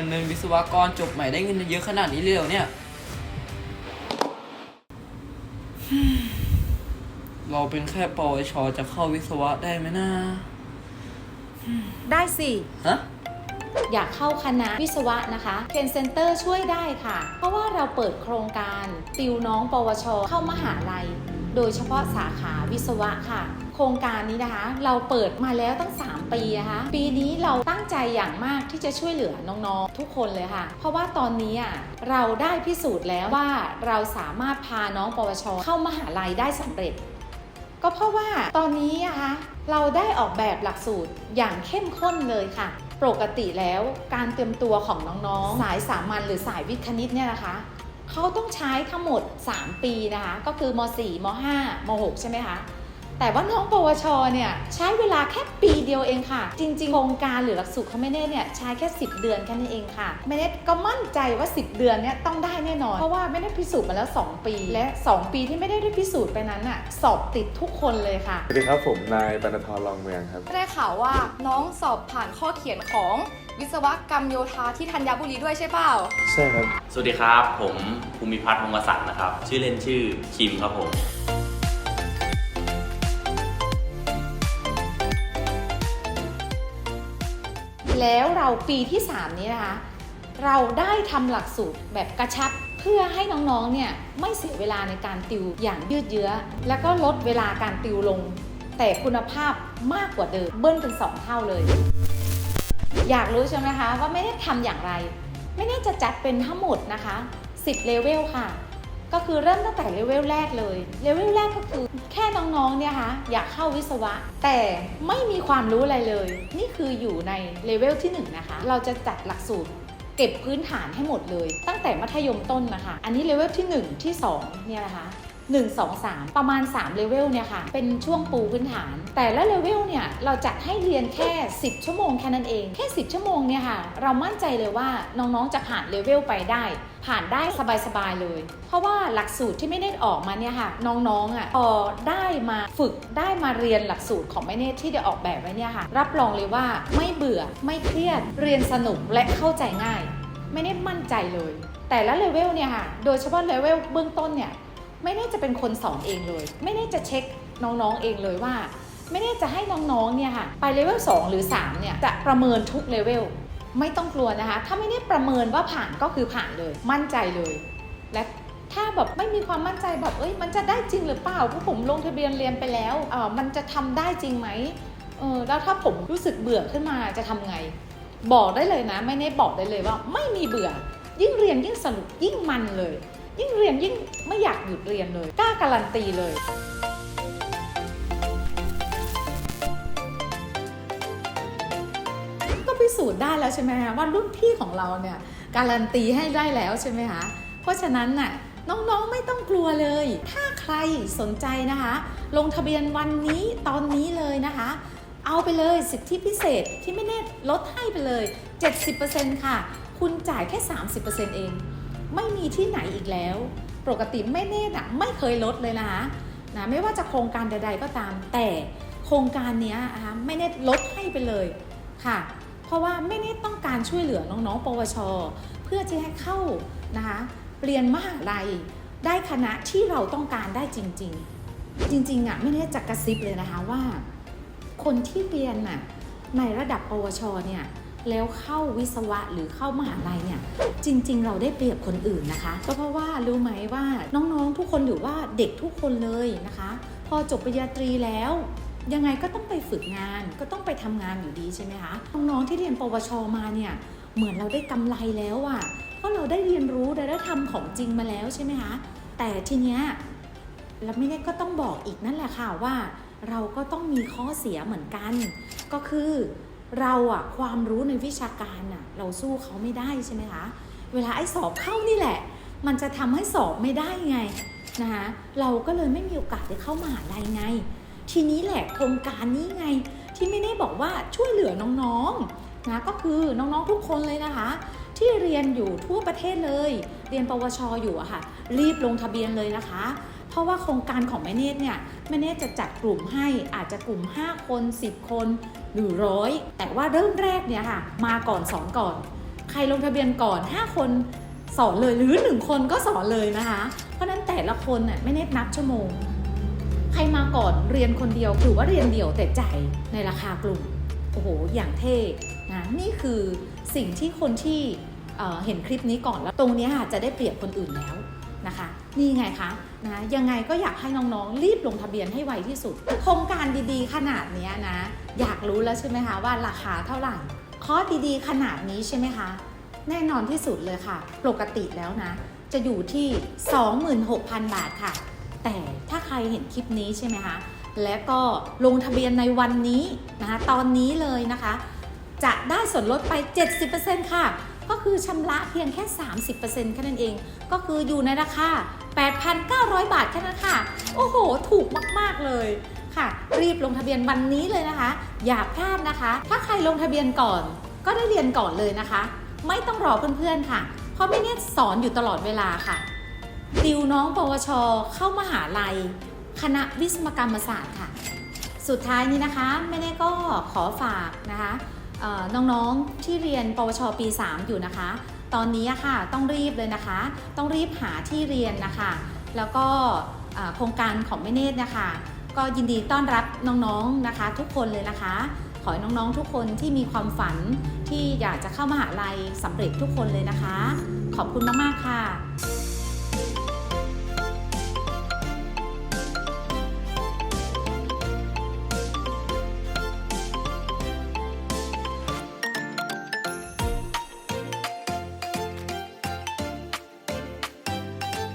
งินเป็นวิศวกรจบใหม่ได้เงินเยอะขนาดนี้เลยเหรอเนี่ย เราเป็นแค่ปวชจะเข้าวิศวะได้ไหมนะได้สิ ฮะ อยากเข้าคณะวิศวะนะคะเคนเซ็นเตอร์ช่วยได้ค่ะ เพราะว่าเราเปิดโครงการติวน้องปวช เข้ามหาลัย โดยเฉพาะสาขาวิศวะค่ะ โครงการนี้นะคะ เราเปิดมาแล้วตั้ง 3 ปีนะคะปีนี้เราตั้งใจอย่างมากที่จะช่วยเหลือน้องๆ ทุกคนเลยค่ะ เพราะว่าตอนนี้อะเราได้พิสูจน์แล้วว่าเราสามารถพาน้องปวช เข้ามหาลัยได้สำเร็จ ก็เพราะว่าตอนนี้นะคะเราได้ออกแบบหลักสูตรอย่างเข้มข้นเลยค่ะ ปกติแล้วการเตรียมตัวของน้องๆ สายสามัญหรือสายวิทย์คณิตเนี่ยนะคะเขาต้องใช้ทั้งหมด 3 ปีนะคะ ก็คือม .4 ม .5 ม .6 ใช่ไหมคะ แต่ว่าน้องปวชเนี่ยใช้เวลาแค่ปีเดียวเองค่ะ จริงๆโครงการหรือหลักสูตรของแม่เนตเนี่ยใช้แค่ 10 เดือนแค่นั้นเองค่ะแม่เนตก็มั่นใจว่า 10 เดือนเนี่ยต้องได้แน่นอน เพราะว่าแม่เนตพิสูจน์มาแล้ว 2 ปี และ 2 ปีที่ไม่ได้ได้พิสูจน์ไปนั้นอะสอบติดทุกคนเลยค่ะสวัสดีครับผมนายบรรณทรรองเมืองครับได้ข่าวว่าน้องสอบผ่านข้อเขียนของวิศวกรรมโยธาที่ธัญบุรีด้วยใช่เปล่า ใช่ครับ สวัสดีครับ ผมภูมิพัฒน์วงศ์สันนะครับ ชื่อเล่นชื่อคิมครับผม แล้วเราปีที่ 3 นี้นะคะ เราได้ทำหลักสูตรแบบกระชับเพื่อให้น้องๆ เนี่ยไม่เสียเวลาในการติวอย่างยืดเยื้อ แล้วก็ลดเวลาการติวลง แต่คุณภาพมากกว่าเดิมเบิ้ลเป็น 2 เท่าเลย อยากรู้ใช่ไหมคะว่าไม่ได้ทำอย่างไร ไม่ได้จะจัดเป็นทั้งหมดนะคะ 10เลเวลค่ะ ก็คือเริ่มตั้งแต่เลเวลแรกเลย เลเวลแรกก็คือแค่น้องๆเนี่ยค่ะอยากเข้าวิศวะ แต่ไม่มีความรู้อะไรเลย นี่คืออยู่ในเลเวลที่ 1 นะคะ เราจะจัดหลักสูตรเก็บพื้นฐานให้หมดเลย ตั้งแต่มัธยมต้นนะคะ อันนี้เลเวลที่ 1 ที่2เนี่ยนะคะ 1 2 3 ประมาณ3เลเวลเนี่ยค่ะ เป็นช่วงปูพื้นฐาน แต่ละเลเวลเนี่ย เราจัดให้เรียนแค่ 10 ชั่วโมงแค่นั้นเอง แค่ 10 ชั่วโมงเนี่ยค่ะ เรามั่นใจเลยว่าน้องๆ จะผ่านเลเวลไปได้ ผ่านได้สบายๆเลย เพราะว่าหลักสูตรที่ไม่ได้ออกมาเนี่ยค่ะ น้องๆอะพอได้มาฝึกได้มาเรียนหลักสูตรของแม่เนตที่ได้ออกแบบไว้เนี่ยค่ะ รับรองเลยว่าไม่เบื่อไม่เครียดเรียนสนุกและเข้าใจง่าย ไม่ได้มั่นใจเลย แต่ละเลเวลเนี่ยค่ะ โดยเฉพาะเลเวลเบื้องต้นเนี่ย ไม่ได้จะเป็นคนสอนเองเลย ไม่ได้จะเช็คน้องๆเองเลยว่า ไม่ได้จะให้น้องๆเนี่ยค่ะไปเลเวล2หรือ3เนี่ยจะประเมินทุกเลเวลไม่ต้องกลัวนะคะ ถ้าไม่ได้ประเมินว่าผ่านก็คือผ่านเลย มั่นใจเลย และถ้าแบบไม่มีความมั่นใจแบบเอ้ยมันจะได้จริงหรือเปล่าเพราะผมลงทะเบียนเรียนไปแล้วเออมันจะทำได้จริงไหมเออแล้วถ้าผมรู้สึกเบื่อขึ้นมาจะทำไง บอกได้เลยนะ ไม่ได้บอกได้เลยว่าไม่มีเบื่อ ยิ่งเรียนยิ่งสนุกยิ่งมันเลย ยิ่งเรียนยิ่งไม่อยากหยุดเรียนเลยกล้าการันตีเลย ก็พิสูจน์ได้แล้วใช่ไหมคะว่ารุ่นพี่ของเราเนี่ยการันตีให้ได้แล้วใช่ไหมคะเพราะฉะนั้นน่ะน้องๆไม่ต้องกลัวเลย ถ้าใครสนใจนะคะ ลงทะเบียนวันนี้ตอนนี้เลยนะคะ เอาไปเลยสิทธิพิเศษที่ไม่แน่ลดให้ไปเลย 70%ค่ะ คุณจ่ายแค่ 30%เอง ไม่มีที่ไหนอีกแล้ว ปกติไม่แน่นะไม่เคยลดเลยนะคะนะไม่ว่าจะโครงการใด ๆ ก็ตาม แต่โครงการนี้นะคะไม่แน่ลดให้ไปเลยค่ะ เพราะว่าไม่ได้ต้องการช่วยเหลือน้องๆ ปวช เพื่อที่ให้เข้านะคะเรียนมหาลัยได้คณะที่เราต้องการได้จริง ๆ จริงๆอะไม่ได้จะกระซิบเลยนะคะว่า คนที่เรียนน่ะในระดับปวชเนี่ย แล้วเข้าวิศวะหรือเข้ามหาลัยเนี่ยจริง ๆ เราได้เปรียบคนอื่นนะคะ ก็เพราะว่ารู้ไหมว่าน้องๆทุกคนหรือว่าเด็กทุกคนเลยนะคะ พอจบปริญญาตรีแล้วยังไงก็ต้องไปฝึกงานก็ต้องไปทำงานอยู่ดีใช่ไหมคะน้องๆที่เรียนปวชมาเนี่ยเหมือนเราได้กำไรแล้วอะ่ะเพราะเราได้เรียนรู้ได้ได้ทำของจริงมาแล้วใช่ไหมคะแต่ทีเนี้ยแล้วไม่ได้ก็ต้องบอกอีกนั่นแหละค่ะว่า เราก็ต้องมีข้อเสียเหมือนกัน ก็คือ เราอะความรู้ในวิชาการอะเราสู้เขาไม่ได้ใช่ไหมคะเวลาไอ้สอบเข้านี่แหละ มันจะทำให้สอบไม่ได้ไงนะคะเราก็เลยไม่มีโอกาสได้เข้ามหาลัยไง ทีนี้แหละโครงการนี้ไง ที่ไม่ได้บอกว่าช่วยเหลือน้องๆนะก็คือน้องๆทุกคนเลยนะคะ ที่เรียนอยู่ทั่วประเทศเลย เรียนปวชอยู่อะค่ะ รีบลงทะเบียนเลยนะคะ เพราะว่าโครงการของแม่เนตเนี่ยแม่เนตจะจัดกลุ่มให้อาจจะกลุ่ม 5 คน 10 คนหรือร้อยแต่ว่าเริ่มแรกเนี่ยค่ะ มาก่อน2ก่อน ใครลงทะเบียนก่อน 5 คนสอนเลยหรือ 1 คนก็สอนเลยนะคะ เพราะนั้นแต่ละคนน่ะไม่เน้นับชั่วโมง ใครมาก่อนเรียนคนเดียวถือว่าเรียนเดี่ยวแต่จ่ายในราคากลุ่มโอ้โหอย่างเท่นะนี่คือสิ่งที่คนที่เเห็นคลิปนี้ก่อนแล้วตรงนี้ค่ะจะได้เปรียบคนอื่นแล้วนะคะ นี่ไงคะนะยังไงก็อยากให้น้องๆ รีบลงทะเบียนให้ไวที่สุด โครงการดีๆ ขนาดนี้นะ อยากรู้แล้วใช่ไหมคะว่าราคาเท่าไหร่คอร์สดีๆ ขนาดนี้ใช่ไหมคะ แน่นอนที่สุดเลยค่ะ ปกติแล้วนะ จะอยู่ที่ 26,000 บาทค่ะ แต่ถ้าใครเห็นคลิปนี้ใช่ไหมคะ และก็ลงทะเบียนในวันนี้นะคะ ตอนนี้เลยนะคะ จะได้ส่วนลดไป 70%ค่ะ ก็คือชำระเพียงแค่ 30%แค่นั้นเอง ก็คืออยู่ในราคา 8,900 บาทแค่นั้นค่ะ โอ้โห ถูกมากๆเลยค่ะ รีบลงทะเบียนวันนี้เลยนะคะ อย่าพลาดนะคะ ถ้าใครลงทะเบียนก่อน ก็ได้เรียนก่อนเลยนะคะ ไม่ต้องรอเพื่อนๆค่ะ เพราะไม่เนตสอนอยู่ตลอดเวลาค่ะติวน้องปวช เข้ามหาลัย คณะวิศวกรรมศาสตร์ค่ะ สุดท้ายนี้นะคะแม่เน่ก็ขอฝากนะคะ น้องๆที่เรียนปวชปี 3 อยู่นะคะ ตอนนี้ค่ะต้องรีบเลยนะคะ ต้องรีบหาที่เรียนนะคะ แล้วก็โครงการของแม่เนตรนะคะ ก็ยินดีต้อนรับน้องๆนะคะ ทุกคนเลยนะคะ ขอให้น้องๆทุกคนที่มีความฝันที่อยากจะเข้ามหาลัยสำเร็จทุกคนเลยนะคะ ขอบคุณมากๆค่ะ